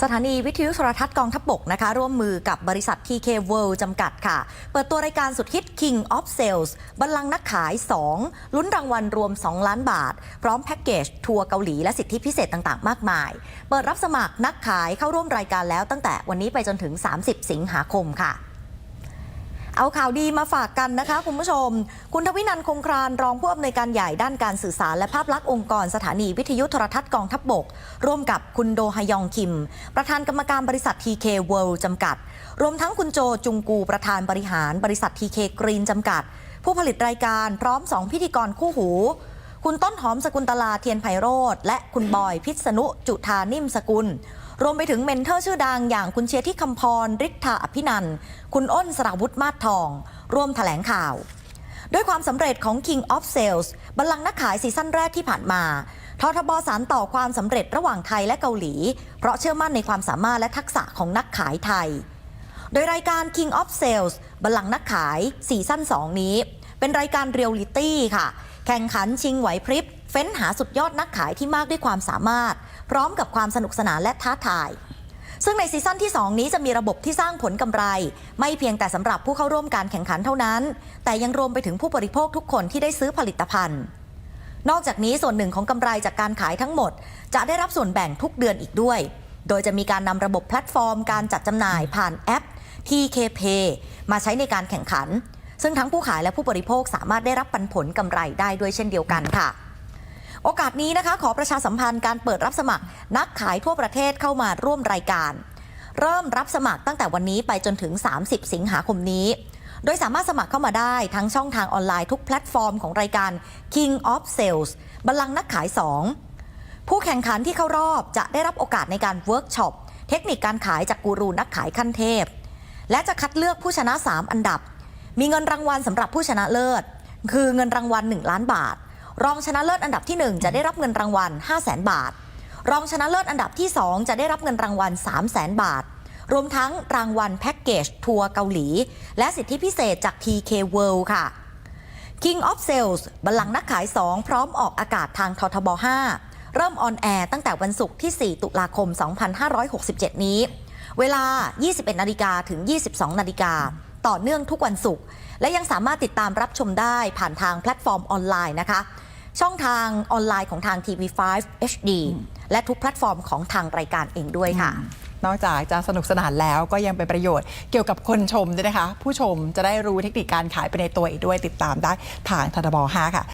สถานีวิทยุโทรทัศน์กองทัพบกนะคะ ร่วมมือกับบริษัท TK World จำกัดค่ะ เปิดตัวรายการสุดฮิต King of Sales บัลลังก์นักขาย 2 ลุ้นรางวัลรวม 2 ล้านบาท พร้อมแพ็กเกจ ทัวร์เกาหลีและสิทธิพิเศษต่างๆ มากมาย เปิดรับสมัครนักขายเข้าร่วมรายการแล้วตั้งแต่วันนี้ไปจนถึง 30 สิงหาคมค่ะ เอาข่าวดีมาฝากกันนะคะคุณผู้ชม คุณทวินันท์คงครานรองผู้อำนวยการใหญ่ด้านการสื่อสารและภาพลักษณ์องค์กรสถานีวิทยุโทรทัศน์กองทัพบบก ร่วมกับคุณโดฮยองคิม ประธานกรรมการบริษัท TK World จำกัด รวมทั้งคุณโจจุงกูประธานบริหารบริษัท TK Green จำกัด ผู้ผลิตรายการพร้อม 2 พิธีกรคู่หู คุณต้นหอมสกุลตลาเทียนไพโรธและคุณบอยพิษณุจุธานิ่มสกุล รวมไปถึงเมนเทอร์ชื่อดังอย่างคุณเชียร์ที่คำพรฤทธาอภินันคุณอ้นสราวุธมาศทอง ร่วมแถลงข่าว ด้วยความสำเร็จของ King of Sales บัลลังก์นักขายซีซั่นแรกที่ผ่านมาททบสารต่อความสำเร็จระหว่างไทยและเกาหลี เพราะเชื่อมั่นในความสามารถและทักษะของนักขายไทย โดยรายการ King of Sales บัลลังก์นักขายซีซั่น2 นี้ เป็นรายการเรียลลิตี้ค่ะ แข่งขันชิงไหวพริบ เฟ้นหาสุดยอดนักขายที่มากด้วยความสามารถ พร้อมกับความสนุกสนานและท้าทาย ซึ่งในซีซั่นที่ 2 นี้จะมีระบบที่สร้างผลกำไร ไม่เพียงแต่สำหรับผู้เข้าร่วมการแข่งขันเท่านั้น แต่ยังรวมไปถึงผู้บริโภคทุกคนที่ได้ซื้อผลิตภัณฑ์ นอกจากนี้ส่วนหนึ่งของกำไรจากการขายทั้งหมด จะได้รับส่วนแบ่งทุกเดือนอีกด้วย โดยจะมีการนำระบบแพลตฟอร์ม การจัดจำหน่ายผ่านแอป TKP มาใช้ในการแข่งขัน ซึ่งทั้งผู้ขายและผู้บริโภคสามารถได้รับปันผลกำไรได้ด้วยเช่นเดียวกันค่ะ โอกาสนี้นะคะขอประชาสัมพันธ์การเปิดรับสมัคร นักขายทั่วประเทศเข้ามาร่วมรายการ เริ่มรับสมัครตั้งแต่วันนี้ไปจนถึง 30 สิงหาคมนี้ โดยสามารถสมัครเข้ามาได้ทั้งช่องทางออนไลน์ทุกแพลตฟอร์มของรายการ King of Sales บัลลังก์นักขาย 2 ผู้แข่งขันที่เข้ารอบจะได้รับโอกาสในการเวิร์กช็อปเทคนิคการขายจากกูรูนักขายขั้นเทพ และจะคัดเลือกผู้ชนะ 3 อันดับ มีเงินรางวัลสำหรับผู้ชนะเลิศ คือเงินรางวัล 1 ล้านบาท รองชนะเลิศอันดับที่ 1 จะได้รับเงินรางวัล 5 0 0 0 0 0บาท รองชนะเลิศอันดับที่ 2 จะได้รับเงินรางวัล 3 0 0 0 0 0บาท รวมทั้งรางวัลแพ็กเกจทัวร์เกาหลี และสิทธิพิเศษจาก TK World ค่ะ King of Sales บัลลังก์นักขาย 2 พร้อมออกอากาศทางททบ 5 เริ่มออนแอร์ตั้งแต่วันศุกร์ที่ 4 ตุลาคม 2567 นี้ เวลา 21 นาฬิกาถึง 22 นาฬิกา ต่อเนื่องทุกวันศุกร์และยังสามารถติดตามรับชมได้ผ่านทางแพลตฟอร์มออนไลน์นะคะ ช่องทางออนไลน์ของทาง TV5 HD และทุกแพลตฟอร์มของทางรายการเองด้วยค่ะนอกจากจะสนุกสนานแล้วก็ยังเป็นประโยชน์เกี่ยวกับคนชมด้วยนะคะ ผู้ชมจะได้รู้เทคนิคการขายไปในตัวอีกด้วยติดตามได้ทางททบ5ค่ะ